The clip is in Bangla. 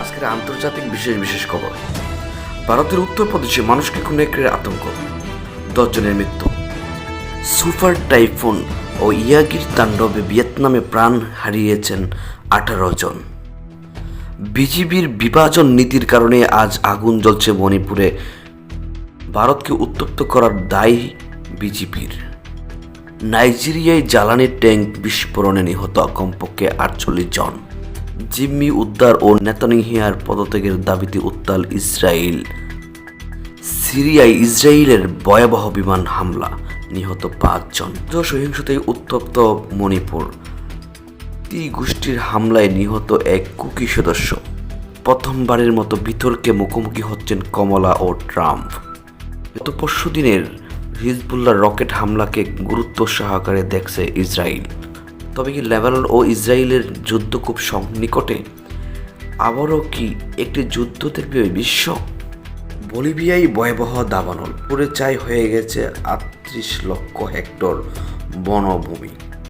আজকের আন্তর্জাতিক বিশেষ বিশেষ খবর। ভারতের উত্তরপ্রদেশে মানুষকে খুনে আতঙ্ক। দশজনের মৃত্যু। সুপার টাইফুন ও ইয়াগির তাণ্ডবে ভিয়েতনামে প্রাণ হারিয়েছেন আঠারো জন। বিজিবির বিভাজন নীতির কারণে আজ আগুন জ্বলছে মণিপুরে। ভারতকে উত্তপ্ত করার দায় বিজেপির নাইজেরিয়ায় জ্বালানি ট্যাঙ্ক বিস্ফোরণে নিহত কমপক্ষে আটচল্লিশ জন। জিম্মি উদ্ধার ও নেতানিহিয়ার পদত্যাগের দাবিতে উত্তাল ইসরায়েল। সিরিয়ায় ইসরায়েলের ভয়াবহ বিমান হামলা, নিহত পাঁচজন। সহিংসতায় উত্তপ্ত মণিপুর। তি গোষ্ঠীর হামলায় নিহত এক কুকি সদস্য। প্রথমবারের মতো বিতর্কে মুখোমুখি হচ্ছেন কমলা ও ট্রাম্প। গত পরশু দিনের হিজবুল্লার রকেট হামলাকে গুরুত্ব সহকারে দেখছে ইসরায়েল। তবে কি লেবানন ও ইসরায়েলের যুদ্ধ খুব নিকটে? আবারও কি একটি যুদ্ধ দেখবে বিশ্ব? বলিভিয়াই ভয়াবহ দাবানল। পুরে চাই হয়ে গেছে আটত্রিশ লক্ষ হেক্টর বনভূমি।